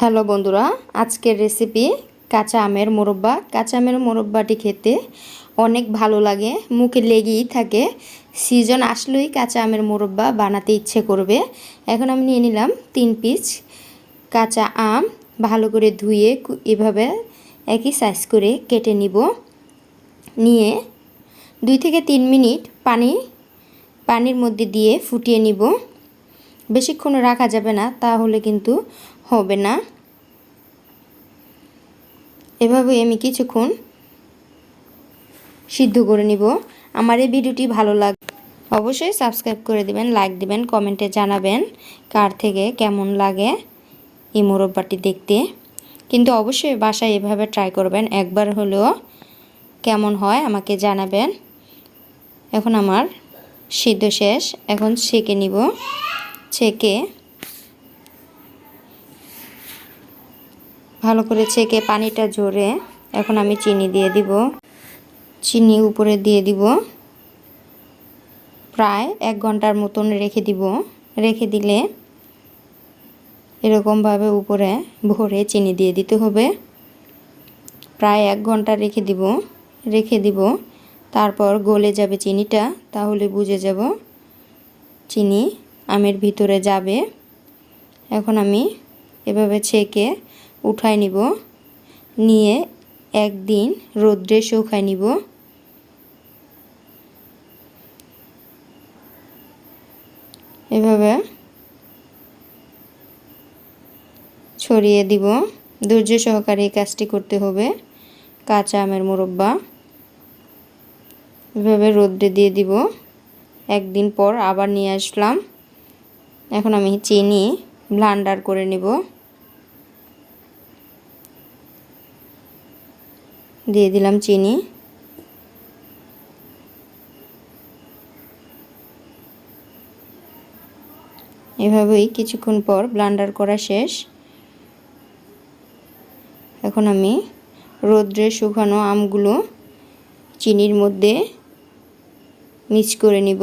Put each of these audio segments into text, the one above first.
Hello বন্ধুরা, আজকের recipe কাঁচা আমের মোরব্বা। কাঁচা আমের মোরব্বাটি খেতে অনেক ভালো লাগে, মুখে লেগেই থাকে। সিজন আসলেই কাঁচা আমের মোরব্বা বানাতে ইচ্ছে করবে। এখন আমি নিয়ে নিলাম তিন পিস কাঁচা আম। ভালো করে ধুয়ে এভাবে একই সাইজ করে কেটে নিব। নিয়ে দুই থেকে তিন মিনিট পানি, পানির মধ্যে দিয়ে ফুটিয়ে নিব। বেশিক্ষণ রাখা যাবে না, তাহলে কিন্তু হবে না। এভাবে আমি কিছুক্ষণ সিদ্ধ করে নিব। আমার এই ভিডিওটি ভালো লাগ অবশ্যই সাবস্ক্রাইব করে দিবেন লাইক দিবেন কমেন্টে জানাবেন কার থেকে কেমন লাগে এই মোরব্বাটি দেখতে। কিন্তু অবশ্যই বাসায় এভাবে ট্রাই করবেন, একবার হলেও কেমন হয় আমাকে জানাবেন। এখন আমার সিদ্ধ শেষ, এখন ছেঁকে নিব। ছেঁকে ভালো করে ছেঁকে পানিটা ঝরে এখন আমি চিনি দিয়ে দিব। চিনি উপরে দিয়ে দিব। প্রায় এক ঘণ্টার মতন রেখে দিব। রেখে দিলে এরকমভাবে উপরে ভরে চিনি দিয়ে দিতে হবে। প্রায় এক ঘণ্টা রেখে দিব। রেখে দিব। তারপর গলে যাবে চিনিটা, তাহলে বুঝে যাব চিনি আমের ভিতরে যাবে। এখন আমি এভাবে ছেঁকে উঠাই নিব। নিয়ে একদিন রোদ্রে শুকাই নিব। এভাবে ছড়িয়ে দিব। ধৈর্য সহকারে এই কাজটি করতে হবে। কাঁচা আমের মোরব্বা। এভাবে রোদ্রে দিয়ে দিব। একদিন পর আবার নিয়ে আসলাম। এখন আমি চিনি ব্লান্ডার করে নিব। দিয়ে দিলাম চিনি। এভাবেই কিছুক্ষণ পর ব্লান্ডার করা শেষ। এখন আমি রোদ্রে শুকানো আমগুলো চিনির মধ্যে মিক্স করে নিব।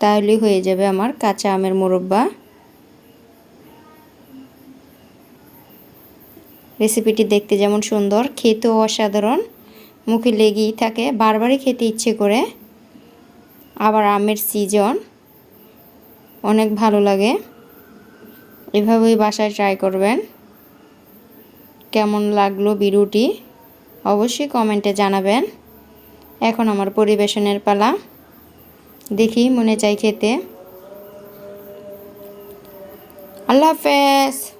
তাহলে হয়ে যাবে আমার কাঁচা আমের মোরব্বা। রেসিপিটি দেখতে যেমন সুন্দর, খেতেও অসাধারণ। মুখে লেগেই থাকে, বারবারই খেতে ইচ্ছে করে। আবার আমের সিজন অনেক ভালো লাগে। এভাবেই বাসায় ট্রাই করবেন। কেমন লাগল বিরুটি অবশ্যই কমেন্টে জানাবেন। এখন আমার পরিবেশনের পালা। দেখি মনে চাই খেতে। আল্লাহ হাফেজ!